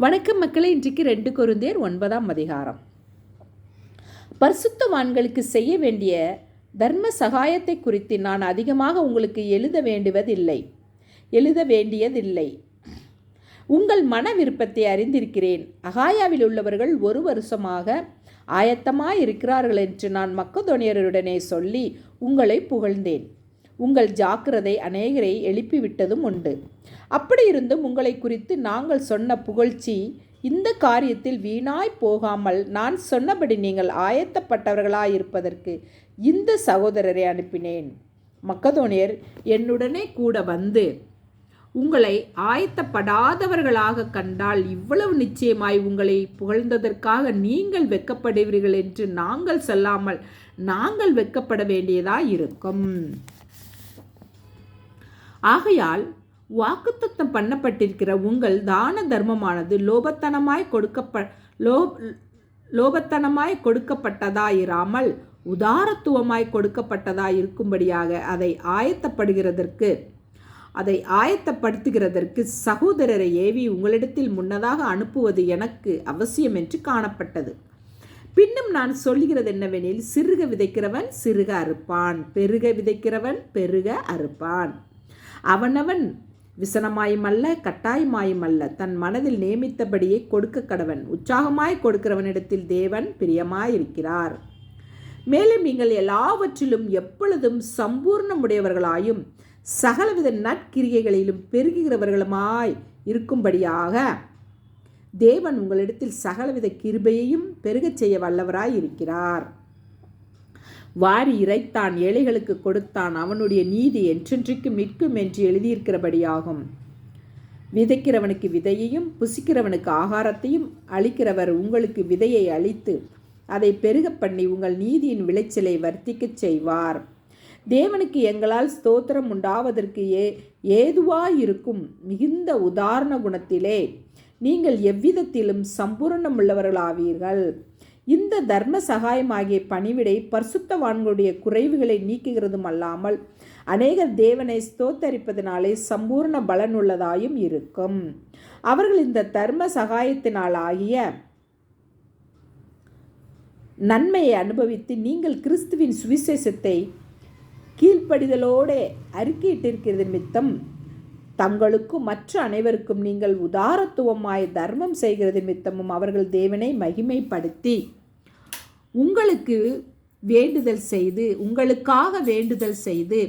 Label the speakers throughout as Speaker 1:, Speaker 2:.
Speaker 1: வணக்கம் மக்களே இன்றைக்கு ரெண்டு கொருந்தேர் ஒன்பதாம் அதிகாரம். பரிசுத்தவான்களுக்கு செய்ய வேண்டிய தர்ம சகாயத்தை குறித்து நான் அதிகமாக உங்களுக்கு எழுத வேண்டுவதில்லை. எழுத வேண்டியதில்லை. உங்கள் மன விருப்பத்தை அறிந்திருக்கிறேன். அகாயாவில் உள்ளவர்கள் ஒரு வருஷமாக ஆயத்தமாக இருக்கிறார்கள் என்று நான் மக்கதோனியருடனே சொல்லி உங்களை புகழ்ந்தேன். உங்கள் ஜாக்கிரதை அநேகரை எழுப்பிவிட்டதும் உண்டு. அப்படி இருந்தும் உங்களை குறித்து நாங்கள் சொன்ன புகழ்ச்சி இந்த காரியத்தில் வீணாய் போகாமல் நான் சொன்னபடி நீங்கள் ஆயத்தப்பட்டவர்களாயிருப்பதற்கு இந்த சகோதரரை அனுப்பினேன். மக்கதோனியர் என்னுடனே கூட வந்து உங்களை ஆயத்தப்படாதவர்களாக கண்டால் இவ்வளவு நிச்சயமாய் உங்களை புகழ்ந்ததற்காக நீங்கள் வெட்கப்படுவீர்கள் என்று நாங்கள் சொல்லாமல் நாங்கள் வெட்கப்பட வேண்டியதாய் இருக்கும் ஆகையால் வாக்குத்தத்தம் பண்ணப்பட்டிருக்கிற உங்கள் தான தர்மமானது லோபத்தனமாய் கொடுக்கப்ப லோ லோபத்தனமாய் கொடுக்கப்பட்டதாயிராமல் உதாரத்துவமாய் கொடுக்கப்பட்டதாய் இருக்கும்படியாக அதை ஆயத்தப்படுகிறதற்கு அதை ஆயத்தப்படுத்துகிறதற்கு சகோதரரை ஏவி உங்களிடத்தில் முன்னதாக அனுப்புவது எனக்கு அவசியம் என்று காணப்பட்டது. பின்னும் நான் சொல்லுகிறது என்னவெனில் சிறுக விதைக்கிறவன் சிறுக அறுப்பான் பெருக விதைக்கிறவன் பெருக அறுப்பான். அவனவன் விசனமாயும் அல்ல தன் மனதில் நியமித்தபடியே கொடுக்க கடவன் உற்சாகமாய் கொடுக்கிறவனிடத்தில் தேவன் பிரியமாயிருக்கிறார். மேலும் நீங்கள் எல்லாவற்றிலும் எப்பொழுதும் சம்பூர்ணமுடையவர்களாயும் சகலவித நற்கிரிகைகளிலும் பெருகுகிறவர்களுமாய் இருக்கும்படியாக தேவன் உங்களிடத்தில் சகலவித கிருபையையும் பெருகச் செய்ய வல்லவராய் இருக்கிறார் வாரி இறைத்தான் ஏழைகளுக்கு கொடுத்தான் அவனுடைய நீதி என்றென்றைக்கு மிட்கும் என்று எழுதியிருக்கிறபடியாகும். விதைக்கிறவனுக்கு விதையையும் புசிக்கிறவனுக்கு ஆகாரத்தையும் அளிக்கிறவர் உங்களுக்கு விதையை அளித்து அதை பெருக பண்ணி உங்கள் நீதியின் விளைச்சலை வர்த்திக்கச் செய்வார். தேவனுக்கு எங்களால் ஸ்தோத்திரம் உண்டாவதற்கு ஏ ஏதுவாயிருக்கும் மிகுந்த உதாரண குணத்திலே நீங்கள் எவ்விதத்திலும் சம்பூர்ணமுள்ளவர்களாவீர்கள். இந்த தர்ம சகாயமாகிய பணிவிடை பரிசுத்தவான்களுடைய குறைவுகளை நீக்குகிறதும் அல்லாமல் அநேக தேவனை ஸ்தோத்தரிப்பதனாலே சம்பூர்ண பலனுள்ளதாயும் இருக்கும். அவர்கள் இந்த தர்ம சகாயத்தினாலாகிய நன்மையை அனுபவித்து நீங்கள் கிறிஸ்துவின் சுவிசேஷத்தை கீழ்ப்படிதலோடு அறிக்கையிட்டிருக்கிறது நிமித்தம் தங்களுக்கும் மற்ற அனைவருக்கும் நீங்கள் உதாரத்துவமாய் தர்மம் செய்கிறது நிமித்தமும் அவர்கள் தேவனை மகிமைப்படுத்தி உங்களுக்கு வேண்டுதல் செய்து உங்களுக்காக வேண்டுதல் செய்து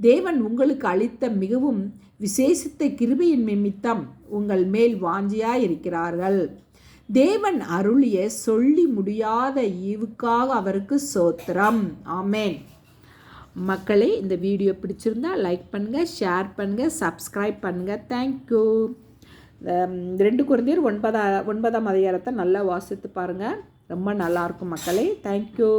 Speaker 1: தேவன் உங்களுக்கு அளித்த மிகவும் விசேஷித்த கிருபையின் நிமித்தம் உங்கள் மேல் வாஞ்சியாய் இருக்கிறார்கள் தேவன் அருளிய சொல்லி முடியாத ஈவுக்காக அவருக்கு சோத்திரம். ஆமேன். மக்களே இந்த வீடியோ பிடிச்சிருந்தா லைக் பண்ணுங்கள் ஷேர் பண்ணுங்கள் சப்ஸ்கிரைப் பண்ணுங்கள் தேங்க்யூ ரெண்டு குழந்தையர் ஒன்பதா ஒன்பதாம் அதிகாரத்தை நல்லா வாசித்து பாருங்கள் ரொம்ப நல்லாயிருக்கும் மக்களே. தேங்க்யூ